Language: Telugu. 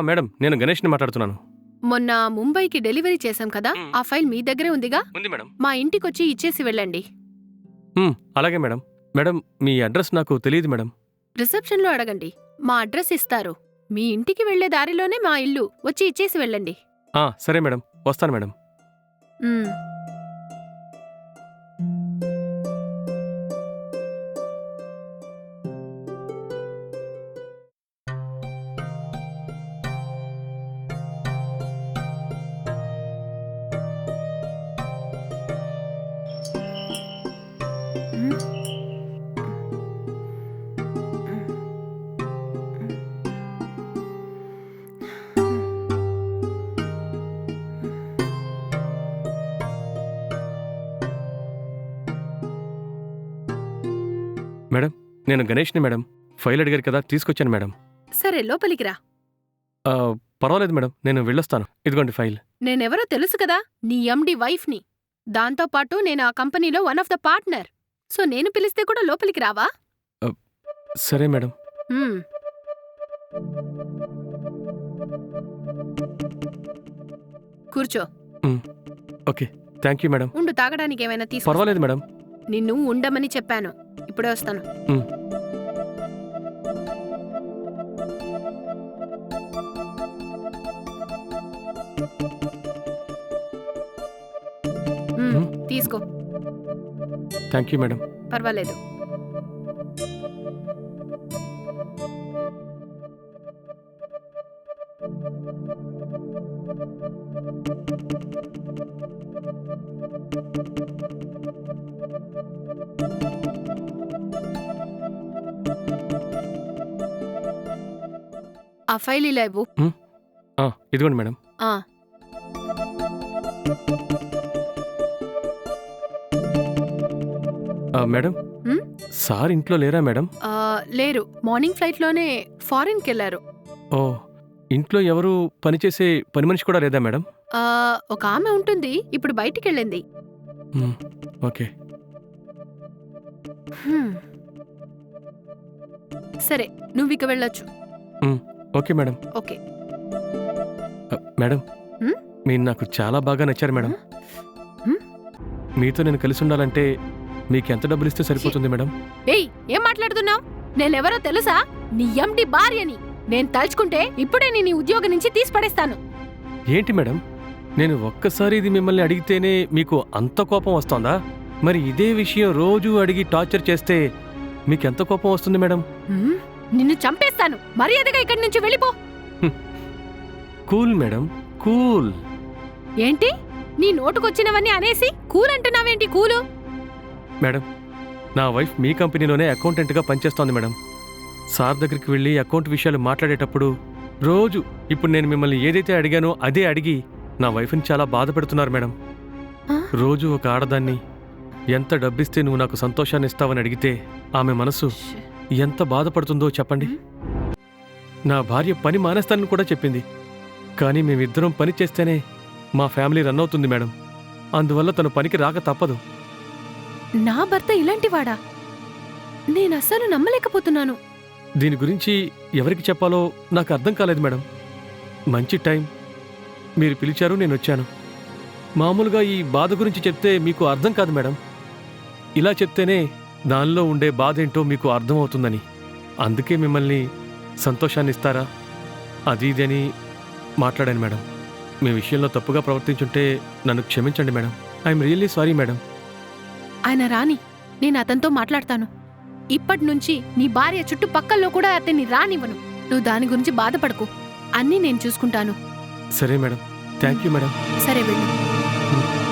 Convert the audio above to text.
మేడం నేను గణేష్ని మాట్లాడుతున్నాను. మొన్న ముంబైకి డెలివరీ చేశాం కదా. ఆ ఫైల్ మీ దగ్గరే ఉందిగా? ఉంది మేడం. మా ఇంటికొచ్చి ఇచ్చేసి వెళ్ళండి. అలాగే మేడం. మేడం మీ అడ్రస్ నాకు తెలియదు మేడం. రిసెప్షన్లో అడగండి. మా అడ్రస్ ఇస్తారు. మీ ఇంటికి వెళ్ళే దారిలోనే మా ఇల్లు. వచ్చి ఇచ్చేసి వెళ్ళండి. ఆ, సరే మేడం. వస్తాను మేడం. మేడం నేను గణేష్ని మేడం. ఫైల్ అడిగారు కదా తీసుకొచ్చాను మేడం. సరే లోపలికి రా. ఆ, పర్వాలేదు మేడం నేను వెళ్ళొస్తాను. ఇదిగోండి ఫైల్. నేనెవరో తెలుసు కదా నీ ఎండి వైఫ్ని. దాంతో పాటు నేను ఆ కంపెనీలో one of the partner. So నేను పిలిస్తే కూడా లోపలికి రావా? సరే మేడం. మ్మ్. కూర్చో. ఓకే. Thank you madam. ఉండు తాగడానికి ఏమైనా తీసుకో. పర్వాలేదు మేడం. నిన్ను ఉండమని చెప్పాను. ఇప్పుడే వస్తాను. మ్. తీసుకో. థ్యాంక్ యూ మేడం పర్వాలేదు. ఆ ఫైల్ ఇలా ఇవ్వు. ఆ, ఇదిగోండి మేడం మేడం? సార్ ఇంట్లో లేరా మేడం? ఆ, లేరు. మార్నింగ్ ఫ్లైట్లోనే ఫారిన్కి వెళ్ళారు ఓ ఇంట్లో ఎవరు పనిచేసే పని మనిషి కూడా లేదా మేడం? ఆ, ఒక ఆమె ఉంటుంది. ఇప్పుడు బయటికి వెళ్ళింది ఓకే. హ్మ్. సరే నువ్వు ఇక వెళ్ళొచ్చు. Okay madam. ఓకే. మేడం? మీరు నాకు చాలా బాగా నచ్చారు మేడం? మీతో నేను కలిసి ఉండాలంటే మీకు ఎంత డబ్బులు ఇస్తే సరిపోతుంది మేడం. ఏయ్ ఏం మాట్లాడుతున్నావు? నేనెవరో తెలుసా? నీ ఎండి భార్యని. నేను తలుచుకుంటే ఇప్పుడే నేను ఉద్యోగం నుంచి తీసి పడేస్తాను ఏంటి మేడం? నేను ఒక్కసారి ఇది మిమ్మల్ని అడిగితేనే మీకు అంత కోపం వస్తోందా? మరి ఇదే విషయం రోజు అడిగి టార్చర్ చేస్తే మీకు ఎంత కోపం వస్తుంది మేడం? నిన్ను చంపేస్తాను. మర్యాదగా ఇక్కడి నుంచి వెళ్ళిపో. Cool madam. కూల్. ఏంటి? నీ నోటుకొచ్చినవన్నీ అనేసి కూల్ అంటున్నావేంటి కూలు? మేడం నా వైఫ్ మీ కంపెనీలోనే అకౌంటెంట్గా పనిచేస్తోంది మేడం. సార్ దగ్గరికి వెళ్ళి అకౌంట్ విషయాలు మాట్లాడేటప్పుడు రోజు ఇప్పుడు నేను మిమ్మల్ని ఏదైతే అడిగానో అదే అడిగి నా వైఫ్ని చాలా బాధ పెడుతున్నారు మేడం? రోజు ఒక ఆడదాన్ని ఎంత డబ్బిస్తే నువ్వు నాకు సంతోషాన్ని ఇస్తావని అడిగితే ఆమె మనసు ఎంత బాధపడుతుందో చెప్పండి. నా భార్య పని మానేస్తానని కూడా చెప్పింది. కానీ మేమిద్దరం పని చేస్తేనే మా ఫ్యామిలీ రన్ అవుతుంది మేడం. అందువల్ల తను పనికి రాక తప్పదు. నా భర్త ఇలాంటివాడా? నేను అస్సలు నమ్మలేకపోతున్నాను. దీని గురించి ఎవరికి చెప్పాలో నాకు అర్థం కాలేదు మేడం. మంచి టైం. మీరు పిలిచారు నేను వచ్చాను. మామూలుగా ఈ బాధ గురించి చెప్తే మీకు అర్థం కాదు మేడం. ఇలా చెప్తేనే దానిలో ఉండే బాధ ఏంటో మీకు అర్థమవుతుందని అందుకే మిమ్మల్ని సంతోషాన్ని ఇస్తారా? అది ఇది అని మాట్లాడాను మేడం. మీ విషయంలో తప్పుగా ప్రవర్తించుంటే నన్ను క్షమించండి madam. I'm really sorry madam. ఆయన రాని నేను అతనితో మాట్లాడతాను. ఇప్పటి నుంచి నీ భార్య చుట్టుపక్కల్లో కూడా అతన్ని రానివ్వను. నువ్వు దాని గురించి బాధపడకు. అన్నీ నేను చూసుకుంటాను. సరే మేడం. Thank you madam. సరే వెళ్ళు.